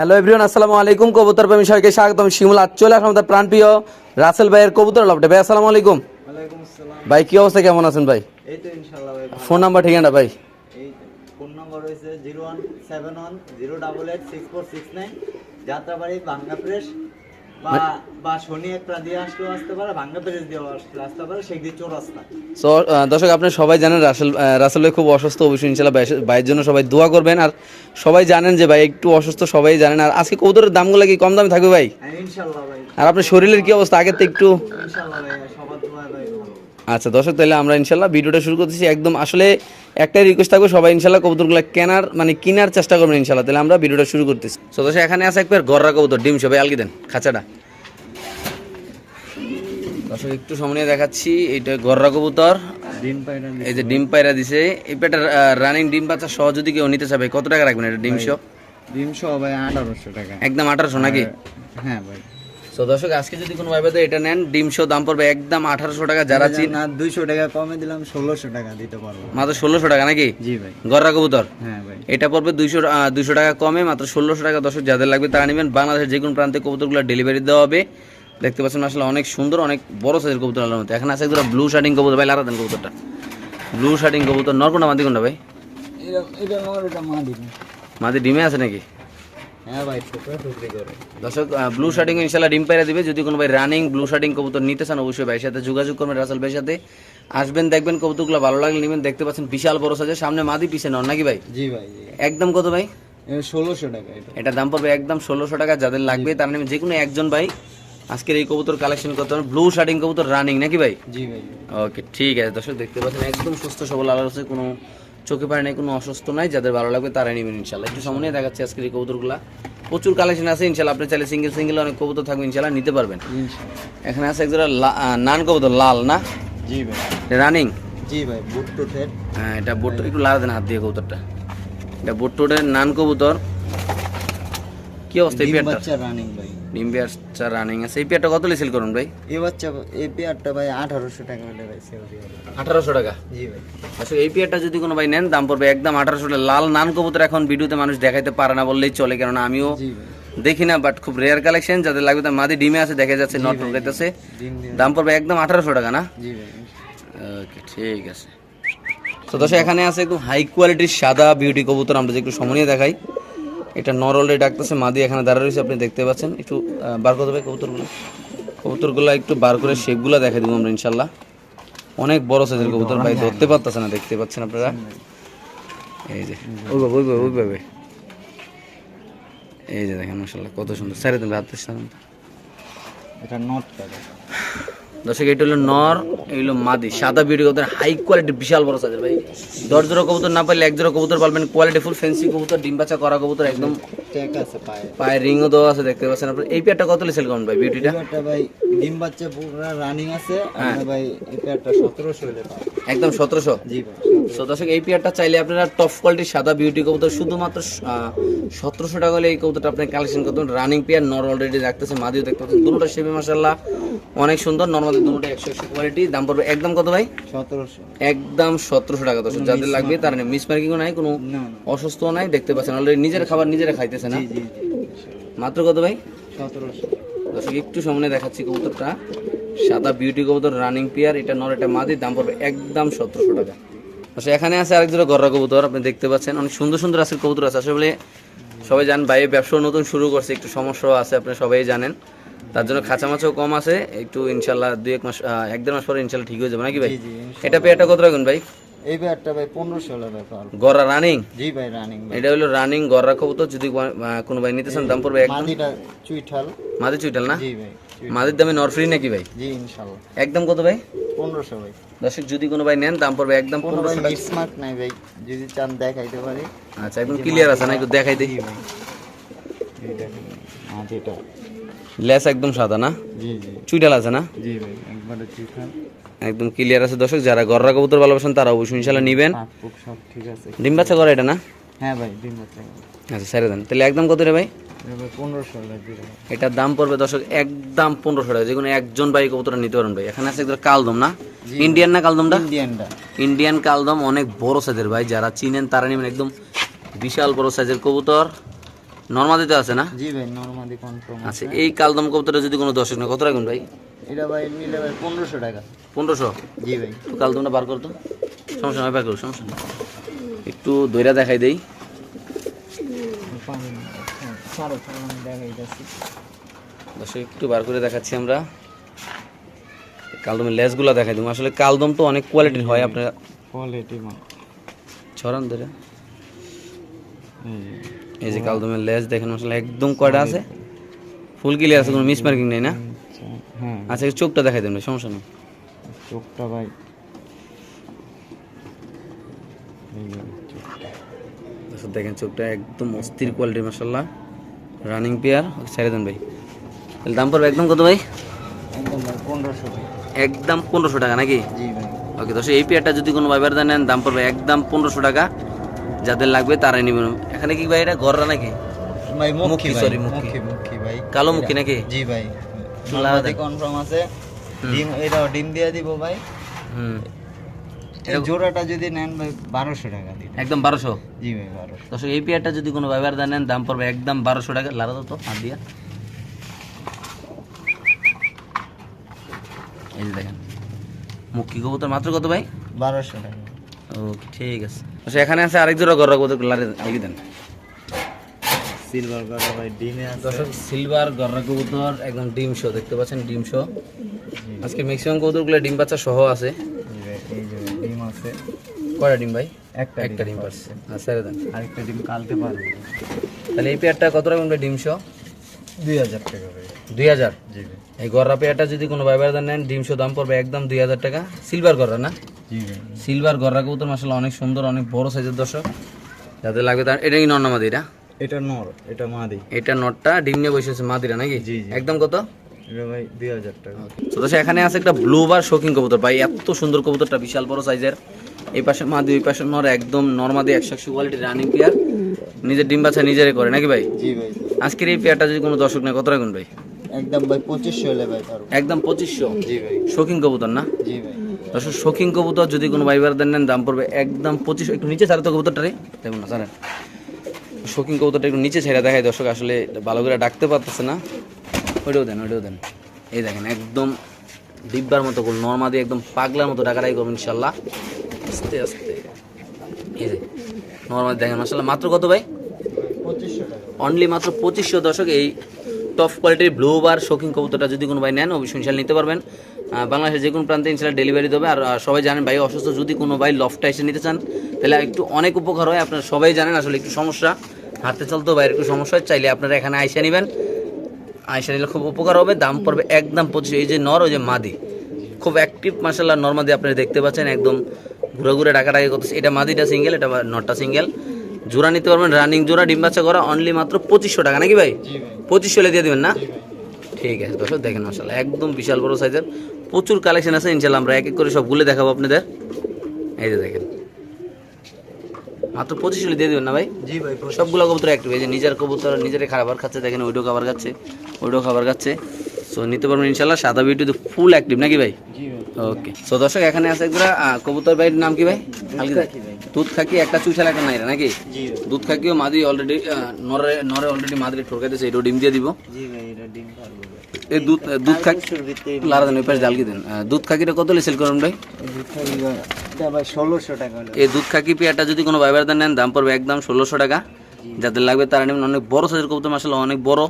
Hello everyone আসসালামু আলাইকুম। কবুতর প্রেমী সবাইকে স্বাগতম। শিমুল আজ চলে আসলাম আমাদের প্রাণপ্রিয় রাসেল ভাইয়ের কবুতর লাভটা ভাই আসসালামু আলাইকুম। ভাই কি অবস্থা? কেমন আছেন ভাই। ফোন নাম্বার ঠিকানা ভাই? ফোন নম্বর রয়েছে zero one seven one zero double eight six four six nine Jatrabari Bangla press so দর্শক আপনারা সবাই জানেন রাসেল রাসেল ভাই খুব অসুস্থ অবশ্যই ইনশাল্লাহ ভাইয়ের জন্য সবাই দোয়া করবেন। আর সবাই জানেন যে ভাই একটু অসুস্থ সবাই জানেন। আর আজকে কবুতরের দামগুলো কি কম দামে থাকবে ভাই? হ্যাঁ ভাই। আর আপনার শরীরের কি অবস্থা? আগের থেকে একটু আচ্ছা দর্শক তাহলে আমরা ইনশাল্লাহ ভিডিওটা শুরু করতেছি। একদম আসলে একটাই রিকোয়েস্ট থাকবে সবাই ইনশাল্লাহ কবুতরগুলো কেনার মানে কেনার চেষ্টা করবেন ইনশাল্লাহ। তাহলে আমরা ভিডিওটা শুরু করতেছি। সো এখানে আছে একবার গররা কবুতর ডিম সবাই আলগি দেন খাঁচাটা। দর্শক একটু সামনে দেখাচ্ছি এইটা গররা কবুতর। এই যে ডিম পায়রা দিছে এই পেটা রানিং ডিম বাচ্চা সহ যদি কেউ নিতে চাবে কত টাকা রাখবেন এটা ডিম সহ? ডিম ভাই আঠারোশো টাকা। একদম আঠারোশো নাকি? হ্যাঁ ভাই। সো দর্শক আজকে যদি কোনো ভাইবে এটা নেন ডিম সহ দাম পড়বে একদম আঠারোশো টাকা যারা চিন না দুইশো টাকা কমে দিলাম ষোলোশো টাকা দিতে পারব। মাত্র ষোলোশো টাকা নাকি? জি ভাই। গররা কবুতর? হ্যাঁ ভাই। এটা পড়বে দুইশো দুইশো টাকা কমে মাত্র ষোলোশো টাকা। দর্শক যাদের লাগবে তারা নেবেন। বাংলাদেশের যে কোনো প্রান্তে কবুতরগুলো ডেলিভারি দেওয়া হবে। দেখতে পাচ্ছেন আসলে অনেক সুন্দর অনেক বড় সাইজের কবুতর আলার মধ্যে এখন আছে একদম ব্লু শার্টিং কবুতর ভাই লারা দেন কবুতরটা। ব্লু শার্টিং কবুতর নরকোনা মাদি কোনটা ভাই। মাদি ডিমে আছে নাকি? দর্শক ব্লু শার্টিং ইনশাল্লাহ ডিম পাইরা দিবে। যদি কোনো ভাই রানিং ব্লু শার্টিং কবুতর নিতে চান অবশ্যই ভাইয়ের সাথে যোগাযোগ করবেন রাসেল ভাইয়ের সাথে। আসবেন দেখবেন কবুতরগুলো ভালো লাগলে নেবেন। দেখতে পাচ্ছেন বিশাল বড় সাইজের সামনে মাদি পিছে নন নাকি ভাই? জি ভাই একদম কত ভাই? ষোলোশো টাকা এটা। এটা দাম পড়বে একদম ষোলোশো টাকা যাদের লাগবে তারা নেবেন যে কোনো একজন ভাই আজকের এই কবুতর কালেকশন করতে পারেন ব্লু শার্টিং কবুতর রানিং নাকি ভাই? জি ভাই। ওকে ঠিক আছে। দর্শক দেখতে পাচ্ছেন একদম সুস্থ সবল আলার কোনো চোখে পারে নাই কোনো অসুস্থ নাই যাদের ভালো লাগবে তারা নেবেন ইনশাল্লাহ। একটু সামনে দেখাচ্ছি আজকের এই কবুতরগুলা। প্রচুর কালেকশন আছে ইনশাল্লাহ আপনি চাইলে সিঙ্গেল সিঙ্গেল অনেক কবুতর থাকবে ইনশাল্লাহ নিতে পারবেন। এখানে আছে একজোড়া নান কবুতর লাল না? জি ভাই। রানিং জি ভাই বুট টুটের হ্যাঁ এটা বোট একটু লাড়া দেন হাত দিয়ে কবুতরটা। এটা বোট টোটের নান কবুতর। কি অবস্থা এই পেয়ারটা বাচ্চা রানিং ভাই। ডিম পেয়ারটা রানিং আছে। এই পেয়ারটা কত লিসেল করুন ভাই? এই বাচ্চা এই পেয়ারটা ভাই আঠারোশো টাকা হলে ভাই সেল। আঠারোশো টাকা? জি ভাই। আসলে এই পেয়ারটা যদি কোনো ভাই নেন দাম পড়বে একদম আঠারোশো টাকা। লাল নান কবুতর এখন ভিডিওতে মানুষ দেখাইতে পারে না বললেই চলে কেননা আমিও জি দেখি না বাট খুব রেয়ার কালেকশন যাদের লাগবে তার মাদি ডিমে আছে দেখা যাচ্ছে নট ঢুকাইতেছে দিয়ে দাম পড়বে একদম আঠারোশো টাকা না? জি ভাই ওকে ঠিক আছে। তো দর্শক এখানে আছে একদম হাই কোয়ালিটির সাদা বিউটি কবুতর আমরা যে একটু সমনিয়ে দেখাই। এটা নর অলরেডি ডাকতেছে মাদি এখানে দাঁড়া রয়েছে আপনি দেখতে পাচ্ছেন। একটু বার করতে হবে কবুতরগুলো। কবুতরগুলো একটু বার করে শেপগুলো দেখাই দেবো আমরা ইনশাল্লাহ। অনেক বড় সাইজের কবুতর ভাই ধরতে পারতেছে না দেখতে পাচ্ছেন আপনারা? এই যে। ওইভাবে ওইভাবে ওইভাবে। এই যে দেখেন মাসাল্লাহ কত সুন্দর। স্যারে তুমি হাত দিচ্ছেন এটা নট কাটা দর্শক এটা হলো নর এই হলো মাদি। সাদা বিউটি কবুতর হাই কোয়ালিটি বিশাল বড় সাইজের ভাই। দশ জোড়া কবুতর না পারলে এক জোড়া কবুতর পারবেন কোয়ালিটি ফুল ফ্যান্সি কবুতর ডিম বাচ্চা করা কবুতর একদম পায়ে। পায়ে রিংও দেওয়া আছে দেখতে পাচ্ছেন আপনার। এই পেয়ারটা কত লিসেল করুন ভাই বিউটিটা ভাই ডিম বাচ্চা পুরো রানিং আছে আমরা ভাই এই পেয়ারটা সতেরোশো হলে পাবো। একদম সতেরোশো? জি ভাই সো দর্শক এই পেয়ারটা চাইলে আপনারা টপ কোয়ালিটির সাদা বিউটি কবুতর শুধুমাত্র সতেরোশো টাকা হলে এই কবুতরটা আপনি কালেকশন করতে রানিং পেয়ার নর অলরেডি রাখতেছে মাদিও দেখতে পাচ্ছেন। দুটোটা সেবে মাসাল্লাহ অনেক সুন্দর। নর্মালি দুটোটা একশো একশো কোয়ালিটি দাম পড়বে একদম কত ভাই? সতেরোশো। একদম সতেরোশো টাকা দর্শক। যাদের লাগবে তার মিস মার্কিংও নাই কোনো অসুস্থ নাই দেখতে পাচ্ছেন। অলরেডি নিজের খাবার নিজেরা খাইতেছে না? জি জি জি। মাত্র কত ভাই? সতেরোশো। দর্শক একটু সামনে দেখাচ্ছি কবুতরটা। সাদা বিউটি কবুতর রানিং পেয়ার এটা নর এটা মাদি দাম পড়বে একদম সতেরোশো টাকা। আচ্ছা এখানে আছে আরেক জোড়া গররা কবুতর আপনি দেখতে পাচ্ছেন। অনেক সুন্দর সুন্দর আছে কবুতর আছে। আসলে বলে সবাই জানেন বাইরে ব্যবসা নতুন শুরু করছে একটু সমস্যাও আছে আপনি সবাই জানেন। তার জন্য খাঁচা মাছও কম আছে একটু ইনশাল্লাহ দুই এক মাস এক দেড় মাস পরে ইনশাল্লাহ ঠিক হয়ে যাবে নাকি ভাই? এটা পেয়ারটা কত রাখুন ভাই? এই পেয়ারটা ভাই পনেরোশো হলে ভাই পারব রানিং জি ভাই রানিং এটা হলো রানিং গররা কবুতর যদি কোনো ভাই নিতে চান দাম পড়বে একদম। মাদিটা চুইঠাল। মাদি চুইটাল না? জি ভাই মাদির দামে নর ফ্রি নাকি ভাই? জি ইনশাল্লাহ। একদম কত ভাই? পনেরোশো ভাই। দর্শক যদি কোনো ভাই নেন দাম পড়বে একদম পনেরোশো টাকা। মিসমার্ক নাই ভাই যদি চান দেখাইতে পারি। আচ্ছা একদম ক্লিয়ার আছে না? একটু দেখাই জি ভাই। লেস একদম সাদা না? জি জি। চুইটাল আছে না? জি ভাই একবারে চুইঠাল। একদম ক্লিয়ার আছে দর্শক যারা গররা কবুতর ভালোবাসেন তারা অবশ্যই ইনশাল্লাহ নিবেন। সব ঠিক আছে। ডিম বাচ্চা করে এটা না? হ্যাঁ ভাই ডিম বাচ্চা আচ্ছা ছেড়ে দেন। তাহলে একদম কত রে ভাই? এটার দাম পড়বে দর্শক একদম পনেরোশো টাকা। যে কোনো একজন ভাই কবুতরটা নিতে পারেন ভাই। এখানে আছে একদম কালদম না? ইন্ডিয়ান না কালদমটা? ইন্ডিয়ান কালদম অনেক বড় সাইজের ভাই। যারা চিনেন তারা নেবেন একদম বিশাল বড় সাইজের কবুতর। নর্মাদিতে আছে না? জি ভাই কনফার্ম আচ্ছা এই কালদম কবুতরটা যদি কোনো দর্শক নেই কত রাখবেন ভাই? এটা ভাই নিলে ভাই পনেরোশো টাকা। পনেরোশো? জি ভাই। কালদমটা বার করতো? সমস্যা নয় বার করো সমস্যা নেই। একটু দইরা দেখাই দেই। দর্শক একটু বার করে দেখাচ্ছি আমরা। কালদমের লেসগুলো দেখাই দিব। আসলে কালদম তো অনেক কোয়ালিটির হয় আপনারা কোয়ালিটি ছড়ান ধরে। এই যে কালদমের লেস দেখেন আসলে একদম কয়টা আছে? ফুল ক্লিয়ার আছে কোনো মিস মার্কিং নেই না? হ্যাঁ আচ্ছা চোখটা দেখাই দেবেন সমস্যা নেই। চোখটা ভাই। দর্শক দেখেন চোখটা একদম অস্থির কোয়ালিটির মাসাল্লাহ রানিং পেয়ার ছেড়ে দেন ভাই। তাহলে দাম পড়বে একদম কত ভাই? একদম পনেরোশো টাকা। একদম পনেরোশো টাকা নাকি? ওকে দর্শক এই পেয়ারটা যদি কোনো ভাইবার নেন দাম পড়বে একদম পনেরোশো টাকা। যাদের লাগবে তারাই নেবেন। এখানে কি ভাই এটা গররা নাকি? ভাই সরি মুখী ভাই। কালো মুখী নাকি? জি ভাই। নর্মালি কনফার্ম আছে। ডিম এটাও ডিম দিয়ে দিব ভাই। হুম। জোড়াটা যদি নেন ভাই বারোশো টাকা দিন। একদম বারোশো? জি ভাই বারোশো। এই পেয়ারটা যদি কোনো নেন দাম পড়বে একদম বারোশো টাকা। লারা তো হাত দিয়া। এই যে দেখেন। মুখী কবুতর মাত্র কত ভাই? বারোশো টাকা। ওকে ঠিক আছে। আচ্ছা এখানে আছে আরেক জোড়া গররা কবুতর লারে লাগিয়ে দেন সিলভার কালার ভাই ডিমে আছে। দর্শক সিলভার গররা কবুতর একদম ডিম শো দেখতে পাচ্ছেন ডিম শো। আজকে ম্যাক্সিমাম কবুতরগুলো ডিম বাচ্চা সহ আছে। এই যে ডিম আছে। কয়টা ডিম ভাই? একটা একটা ডিম পারছে। আচ্ছা ছেড়ে দেন। আরেকটা ডিম কালকে পারবে। তাহলে এই পেয়ারটা কত ভাই ডিম শো? দুই হাজার টাকা দুই হাজার? জি এই গররা পেয়ারটা যদি কোনো ভাইবার নেন ডিম শো দাম পড়বে একদম দুই হাজার টাকা। সিলভার গররা না? সিলভার গররা কবুতর মাসাল্লাহ অনেক সুন্দর অনেক বড় সাইজের দর্শক। যাদের লাগবে তার এটা কি নর্নামাদি এটা? এটা নর এটা মাদি। এটা নটটা ডিম নিয়ে বসেছে মাদিরা নাকি? জি, জি। একদম কত? ভাই দুই হাজার টাকা। তো এখানে আছে একটা ব্লু বার শৌখিন কবুতর। ভাই এত সুন্দর কবুতরটা বিশাল বড় সাইজের এই পাশে মাদি ওই পাশে নর একদম নর্মাদি একশো একশো কোয়ালিটি রানিং পেয়ার নিজের ডিম বাচ্চা নিজেরই করে নাকি ভাই? জি ভাই। আজকের এই পেয়ারটা যদি কোনো দর্শক নেয় কত রাখুন ভাই? একদম ভাই পঁচিশশো হলে ভাই একদম পঁচিশশো? জি ভাই। শৌখিন কবুতর না? জি ভাই। দর্শক শৌখিন কবুতর যদি কোনো ভাইবার দেন নেন দাম পড়বে একদম পঁচিশশো। একটু নিচে ছাড়ে তো কবুতরটা রে। দেখুন না শৌখিন কবুতরটা একটু নিচে ছেড়ে দেখায় দর্শক আসলে ভালো করে ডাকতে পারতেছে না। ওইটাও দেন ওইটাও দেন। এই দেখেন, একদম ডিব্বার মতো করুন নর্মাদি একদম পাগলার মতো ডাকাটাই করুন ইনশাল্লাহ আস্তে আস্তে। এই যে দেখেন মাসাল্লাহ মাত্র কত ভাই? অনলি মাত্র পঁচিশশো। দশক এই টপ কোয়ালিটির ব্লু বার শৌখিন কবুতরটা যদি কোনো ভাই নেন, অবশ্যই নিতে পারবেন। বাংলাদেশের যে কোনো প্রান্তে ইনশাল্লাহ ডেলিভারি দেবে। আর সবাই জানেন ভাই অসুস্থ যদি কোনো ভাই লফটা এসে নিতে চান তাহলে একটু অনেক উপকার হয়। আপনারা সবাই জানেন আসলে একটু সমস্যা। হাঁটতে চলতেও বাইরে একটু সমস্যা চাইলে আপনারা এখানে আইসা নেবেন। আইসা নিলে খুব উপকার হবে। দাম পড়বে একদম পঁচিশ এই যে নর ওই যে মাদি। খুব অ্যাক্টিভ মাসাল্লাহ নর্মাদি আপনারা দেখতে পাচ্ছেন একদম ঘুরে ঘুরে ডাকাডাকি করতেছে। এটা মাদিটা সিঙ্গেল এটা নটটা সিঙ্গেল জোড়া নিতে পারবেন রানিং জোড়া ডিম বাচ্চা করা অনলি মাত্র পঁচিশশো টাকা। নাকি ভাই? পঁচিশশো দিয়ে দেবেন না? ঠিক আছে দর্শক দেখেন মাসাল্লাহ একদম বিশাল বড় সাইজের প্রচুর কালেকশন আছে ইনশাল্লাহ আমরা এক এক করে সবগুলো দেখাবো আপনাদের। এই যে দেখেন। মাত্র পঁচিশ হলে দিয়ে দেবেন না ভাই? জি ভাই সবগুলো কবুতর একটু এই যে নিজের কবুতর নিজের খাবার খাচ্ছে দেখেন ওইটাও খাবার খাচ্ছে ওইটাও খাবার খাচ্ছে। সো নিতে পারবেন ইনশাল্লাহ সাদা বিউটি তো ফুল অ্যাক্টিভ নাকি ভাই? ওকে সো দর্শক এখানে আছে কবুতর ভাইয়ের নাম কি ভাই? দুধ খাকি একটা চুইশাল একটা নাইরা নাকি? দুধ খাকিও মাদি অলরেডি নরে নরে অলরেডি মাদি ঠোরকাই দিয়েছে এটাও ডিম দিয়ে দিব জি ভাই এটা ডিম পারব ভাই এই দুধ দুধ খাকি লারা দেন ওই পাশে ডালকি দেন। দুধ খাকিটা কত সেল করুন ভাই? ষোলোশো টাকা এই দুধ খাকি পেয়ারটা যদি কোনো ভাইবার দেন নেন দাম পড়বে একদম ষোলোশো টাকা। যাদের লাগবে তারা নেবেন অনেক বড় সাইজের কবুতর মাসাল অনেক বড়।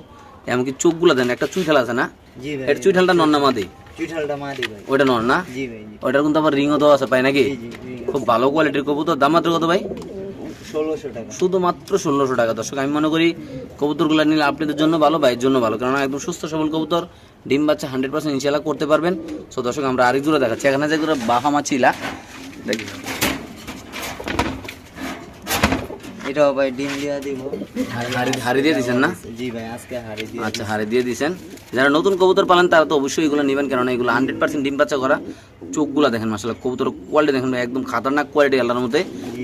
এমনকি চোখগুলো দেন একটা চুই চুইঠাল আছে না? এটা চুইঠালটা নর না মাদি? ওইটা নর না? ওইটার কিন্তু আবার রিংও দেওয়া আছে পাই নাকি? খুব ভালো কোয়ালিটির কবুতর। দাম মাত্র কত ভাই? শুধুমাত্র ষোলোশো টাকা। দর্শক আমি মনে করি কবুতরগুলো নিলে আপনাদের জন্য ভালো ভাইয়ের জন্য ভালো। কারণ একদম সুস্থ সবল কবুতর ডিম বাচ্চা হান্ড্রেড পার্সেন্ট ইনশাল্লাহ করতে পারবেন। সো দর্শক আমরা আরেক জোড়া দেখাচ্ছি। এখানে যে জোড়া বাহামা ছিলা দেখি। এটাও ভাই ডিম দিয়া দিব। হাড়ি হাড়ি দিয়ে দিচ্ছেন না? জি ভাই আজকে হাড়ি দিয়ে আচ্ছা হাড়ি দিয়ে দিয়েছেন যারা নতুন কবুতর পালেন তারা তো অবশ্যই এগুলো নেবেন। এগুলো হান্ড্রেড পার্সেন্ট ডিম বাচ্চা করা। চোখগুলো দেখেন মাসাল্লাহ কবুতর কোয়ালিটি দেখেন একদম খাতারনাক কোয়ালিটি আল্লাহর মধ্যে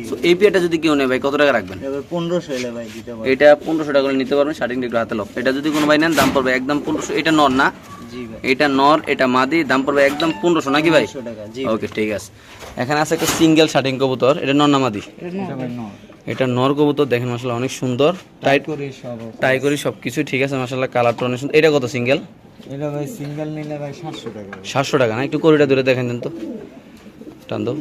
তো এই পেয়ারটা যদি কেউ নেয় ভাই কত টাকা রাখবেন? পনেরোশো এলে ভাই দিতে এটা পনেরোশো টাকা করে নিতে পারবেন শার্টিং একটু হাতে লোক। এটা যদি কোনো ভাই নেন দাম পড়বে একদম পনেরোশো। এটা নর না? এটা নর এটা মাদি দাম পড়বে একদম পনেরোশো নাকি ভাই? পনেরোশো টাকা জি ওকে ঠিক আছে। এখানে আছে একটা সিঙ্গেল শার্টিং কবুতর। এটা নর না মাদি? এটা ভাই নয় এটা নর কবুতর দেখেন মাসাল্লাহ অনেক সুন্দর। টাইট করি সব টাই করি সব কিছুই ঠিক আছে মাসাল্লাহ কালারটা অনেক সুন্দর। এটা কত সিঙ্গেল এটা ভাই সিঙ্গেল নিলে ভাই সাতশো টাকা। সাতশো টাকা না? একটু করিটা দূরে দেখেন দেন তো। টান দাও।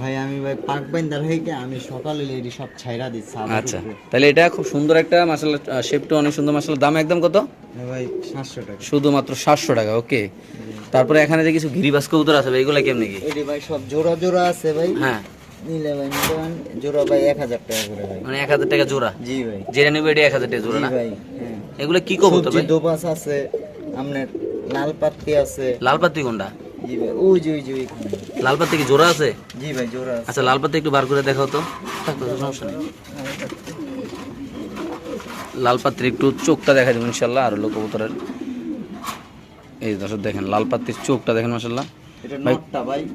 ভাই আমি ভাই পাক বাইন্দার হইকে আমি সকালে লেডি সব ছাইরা দিচ্ছি আচ্ছা তাহলে এটা খুব সুন্দর একটা মাসাল্লাহ শেপটা অনেক সুন্দর মাসাল্লাহ দাম একদম কত? ভাই সাতশো টাকা। শুধুমাত্র সাতশো টাকা ওকে। তারপরে এখানে যে কিছু গিরিবাস কবুতর আছে ভাই এগুলো কেমনি কি? এটি ভাই সব জোড়া জোড়া আছে ভাই। হ্যাঁ। নিলে ভাই জোড়া ভাই এক হাজার টাকা করে ভাই। মানে টাকা জোড়া? জি ভাই। যেটা নেবে এটা টাকা জোড়া না? ভাই হ্যাঁ। এগুলো কি কবুতর সবজি ভাই? দোপাস আছে আপনার লাল পাত্তি আছে। লাল পাত্তি কোনটা? জি ভাই ওই যে ওই যে লাল পাত্তি কি জোড়া আছে? জি ভাই জোড়া আছে। আচ্ছা লাল একটু বার করে দেখাও তো। সমস্যা নেই। লাল পাত্রের একটু চোখটা দেখা দেবেন ইনশাল্লাহ আর হলো কবুতরের এই দর্শক দেখেন লাল পাত্রির চোখটা দেখেন মাসাল্লাহ ভাই-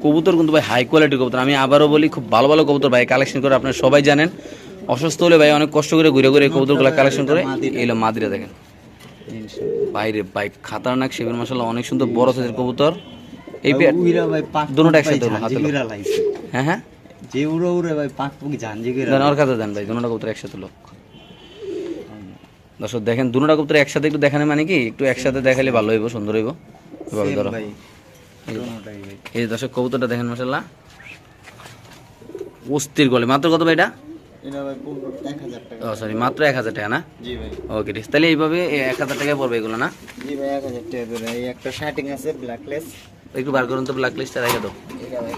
কবুতর কিন্তু ভাই হাই কোয়ালিটির কবুতর। আমি আবারও বলি খুব ভালো ভালো কবুতর ভাই কালেকশন করে আপনারা সবাই জানেন। অসুস্থ হলে ভাই অনেক কষ্ট করে ঘুরে ঘুরে কবুতরগুলো কালেকশন করে। এইগুলো মাদিরা দেখেন। বাইরে বাইক খাতারনাক শিবির মাসাল্লাহ অনেক সুন্দর বড় সাইজের কবুতর। এই উইরা ভাই পাক দুটোটা একসাথে হলো, হাতে হ্যাঁ হ্যাঁ। যে উড়ে উড়ে ভাই পাক পুক ঝাঞ্জি গিরা ওর কাছে দেন ভাই দুটোটা কবুতর একসাথে লোক। দর্শক দেখেন দুটোটা কবুতর একসাথে একটু দেখানে মানে কি? একটু একসাথে দেখালে ভালো হইব সুন্দর হইব। এভাবে ধরো। এই দর্শক কবুতরটা দেখেন মাসাল্লাহ অস্থির গলে। মাত্র কত ভাই এটা? এটা ভাই পনেরো এক হাজার টাকা। ও সরি মাত্র এক হাজার টাকা না? জি ভাই। ওকে ঠিক তাহলে এইভাবে এক হাজার টাকায় পড়বে এগুলো না? জি ভাই এক হাজার টাকা করে এই একটা শার্টিং আছে ব্ল্যাকলেস একটু বার করুন তো ব্ল্যাক রেখে দাও। এটা ভাই।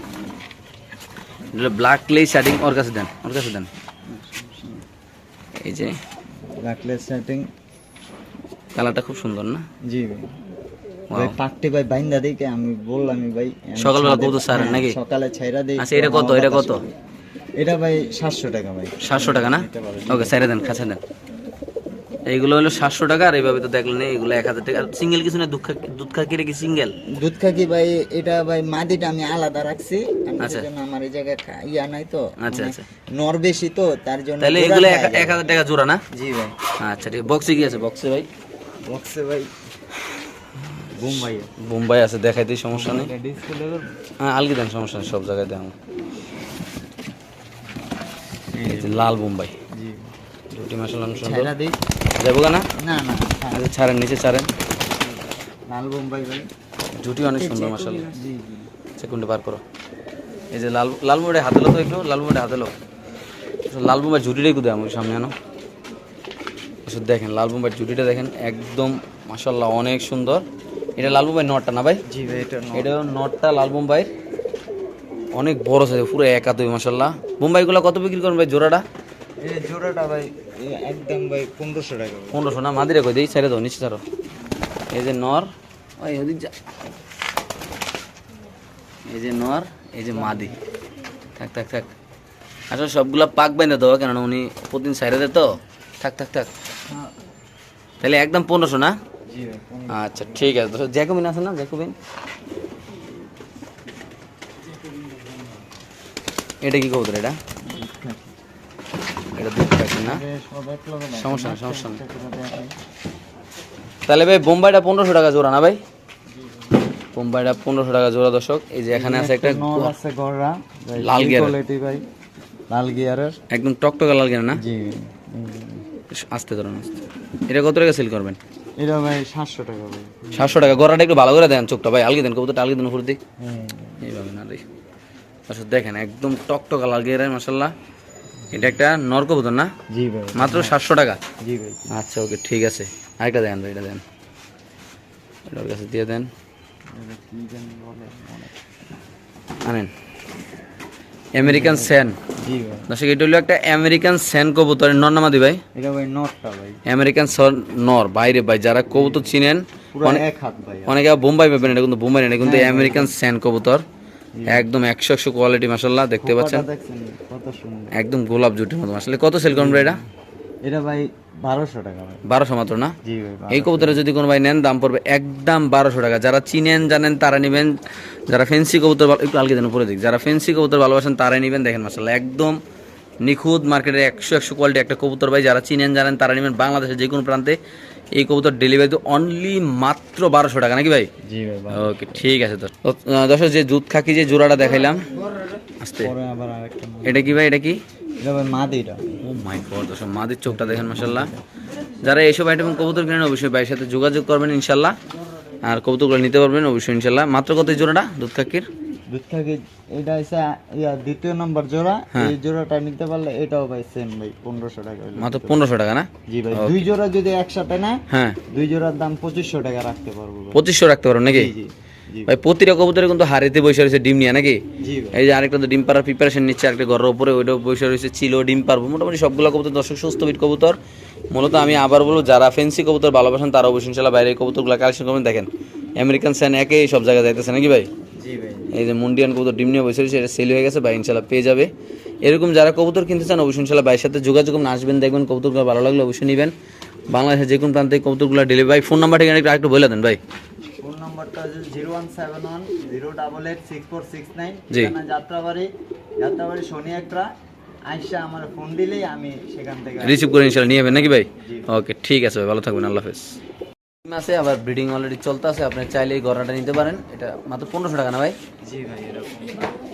ব্ল্যাক লিস্ট শার্টিং ওর কাছে দেন ওর কাছে দেন। এই যে। ব্ল্যাকলেস শার্টিং। কালারটা খুব সুন্দর না? জি ভাই। ভাই বাইন্দা দিকে আমি বললাম ভাই সকালবেলা কবুতর হ্যাঁ, নাকি? সকালে ছাইরা দিই আচ্ছা এটা কত? এটা কত? এটা ভাই সাতশো টাকা ভাই। সাতশো টাকা না? ওকে সাইডে দেন খাঁচা দেন। এইগুলো হলো সাতশো টাকা আর এইভাবে তো দেখলেন এগুলো এক হাজার টাকা। সিঙ্গেল কিছু না দুধ দুধ খা কিরে কি সিঙ্গেল দুধ খাকি ভাই এটা ভাই মাদিটা আমি আলাদা রাখছি। আচ্ছা। আমার এই জায়গায় ইয়া নাই তো। আচ্ছা মানে আচ্ছা। নর বেশি তো তার জন্য তাহলে এগুলো এক হাজার টাকা জোড়া না? জি ভাই। আচ্ছা ঠিক বক্সে কি আছে বক্সে ভাই? বক্সে ভাই বুম ভাই বোম্বাই আছে দেখাইতে সমস্যা নেই। হ্যাঁ আলগি দেন সমস্যা নেই সব জায়গায় দেন লাল বোম্বাই। দুটি মাসাল সুন্দর। যাব না? না না আচ্ছা ছাড়েন নিচে ছাড়েন। লাল বোম্বাই ভাই। জুটি অনেক সুন্দর মাসাল জি। জি সেকুন্ডে বার করো। এই যে লাল লাল মোড়ে হাতে লো তো একটু লাল মোড়ে হাতে লো। লাল বোম্বাই জুটিটাই কোথায় আমার সামনে আনো? এসব দেখেন লাল বোম্বাই জুটিটা দেখেন একদম মাসাল্লাহ অনেক সুন্দর। এটা লাল বোম্বাই নটটা না ভাই? জি ভাই এটা। এটা নটটা লাল বোম্বাই অনেক বড় সাইজ পুরো একা তুই মাসাল্লাহ বোম্বাইগুলো কত বিক্রি করবেন ভাই জোড়াটা? এই জোড়াটা ভাই একদম ভাই পনেরোশো টাকা ভাই পনেরোশো না মাদিরে কই দিই ছেড়ে দাও নিচে ছাড়ো। এই যে নর ওই ওদিক যা। এই যে নর এই যে মাদি। থাক থাক থাক। আসলে সবগুলা পাক বাইনে দেবো কেননা উনি প্রতিদিন সাইডে দেয় তো। থাক থাক থাক। তাহলে একদম পনেরোশো না? জি ভাই আচ্ছা ঠিক আছে। জ্যাকোবিন আছে না জ্যাকোবিন? এটা কি কবুতর এটা? এটা দুধ পাখি না। সমস্যা সমস্যা তাহলে ভাই বোম্বাইটা পনেরোশো টাকা জোড়া না ভাই? বোম্বাইটা পনেরোশো টাকা জোড়া দর্শক। এই যে এখানে আছে একটা আছে গররা লাল ভাই লাল গিয়ারের। একদম টকটকা লাল কেন না? জি আসতে ধরুন আসতে। এটা কত টাকা সেল করবেন? এটা ভাই সাতশো টাকা ভাই। সাতশো টাকা। গড়াটা একটু ভালো করে দেন চোখটা ভাই। আলগে দেন কবুতরটা আলগে দেন উপর দিক। হ্যাঁ। এইভাবে না রে। আচ্ছা দেখেন একদম টকটকা লাল গিয়ে মাসাল্লাহ এটা একটা নর কবুতর না? জি ভাই। মাত্র সাতশো টাকা? জি ভাই। আচ্ছা ওকে ঠিক আছে। আরেকটা দেন ভাই এটা দেন। এটার কাছে দিয়ে দেন। এটা আনেন। আমেরিকান স্যান জি ভাই। দর্শক এটা হলো একটা আমেরিকান স্যান কবুতরের নর নামাদি ভাই? এটা ভাই নটটা ভাই। আমেরিকান সন নর বাইরে ভাই যারা কবুতর চিনেন পুরো এক হাত ভাই। অনেকে বোম্বাই পাবেন এটা কিন্তু বোম্বাই না এটা কিন্তু আমেরিকান স্যান কবুতর। একদম একশো একশো কোয়ালিটি মাসাল্লাহ দেখতে পাচ্ছেন? একদম গোলাপ জুটির মতো আসলে কত সেল করবেন এটা? এটা ভাই বারোশো টাকা বারোশো মাত্র না? এই কবুতরে যদি কোনো ভাই নেন দাম পড়বে একদম বারোশো টাকা। যারা চিনেন জানেন তারা নেবেন। যারা ফেন্সি কবুতর ভালো- একটু আলগে দেন উপরে দিক। যারা ফেন্সি কবুতর ভালোবাসেন তারাই নেবেন দেখেন মাসাল্লাহ একদম নিখুঁত মার্কেটের একশো একশো কোয়ালিটি একটা কবুতর ভাই যারা চিনেন জানেন তারা নেবেন বাংলাদেশের যে কোনো প্রান্তে। এই কবুতর ডেলিভারি অনলি মাত্র বারোশো টাকা নাকি ভাই? ওকে ঠিক আছে তো। তো, দর্শক যে দুধ খাকি যে জোড়াটা দেখাইলাম আস্তে। এটা কি ভাই এটা কি? মাদির চোখটা দেখেন মাসাল্লাহ যারা এইসব আইটেম কবুতর কিনেন অবশ্যই ভাইয়ের সাথে যোগাযোগ করবেন ইনশাল্লাহ আর কবুতরগুলো নিতে পারবেন অবশ্যই ইনশাল্লাহ মাত্র কত জোড়াটা দুধ কাকির দুধ থেকে এটা হচ্ছে ইয়া দ্বিতীয় নম্বর জোড়া। হ্যাঁ। এই জোড়াটা নিতে পারলে এটাও ভাই সেম ভাই পনেরোশো টাকা মাত্র পনেরোশো টাকা না? জি ভাই দুই জোড়া যদি একসাথে নেয় হ্যাঁ। দুই জোড়ার দাম পঁচিশশো টাকা রাখতে পারব ভাই। পঁচিশশো রাখতে পারো নাকি? জি ভাই প্রতিটা কবুতরে কিন্তু হারিতে বসে রয়েছে ডিম নিয়ে নাকি? এই যে আরেকটা তো ডিম পাড়ার প্রিপারেশন নিচ্ছে আরেকটা ঘরের উপরে ওইটাও বসে রয়েছে ছিল ডিম পারব মোটামুটি সবগুলো কবুতর দর্শক সুস্থ বিট কবুতর। মূলত আমি আবার বলব যারা ফেন্সি কবুতর ভালোবাসেন তারা অবশ্যই ইনশাল্লাহ বাইরে কবুতরগুলো কালেকশন করবেন। দেখেন আমেরিকান স্যান একে সব জায়গায় যাইতেছে নাকি ভাই? এই যে মুন্ডিয়ান কবুতর ডিম নিয়ে বসে রয়েছে এটা সেল হয়ে গেছে বা ইনশাল্লাহ পেয়ে যাবে। এরকম যারা কবুতর কিনতে চান অবশ্যই ইনশাল্লাহ ভাইয়ের সাথে যোগাযোগ আসবেন দেখবেন কবুতরগুলো ভালো লাগলে অবশ্যই নেবেন। বাংলাদেশের যে কোনো প্রান্তে কবুতরগুলো ডেলিভারি ভাই ফোন নাম্বার ঠিকানা একটু আরেকটু বলে দেন ভাই। ফোন নাম্বারটা zero one seven one zero double eight six four six nine. Jatrabari Jatrabari শনি একটা আইসা আমার ফোন দিলেই আমি সেখান থেকে রিসিভ করে ইনশাল্লাহ নিয়ে যাবেন নাকি ভাই? ওকে ঠিক আছে ভাই ভালো থাকবেন আল্লাহ হাফেজ। আছে, আবার ব্রিডিং অলরেডি চলতে আছে, আপনি চাইলে এই গড়াটা নিতে পারেন। এটা মাত্র পনেরোশো টাকা না ভাই? জি ভাই, এরকম।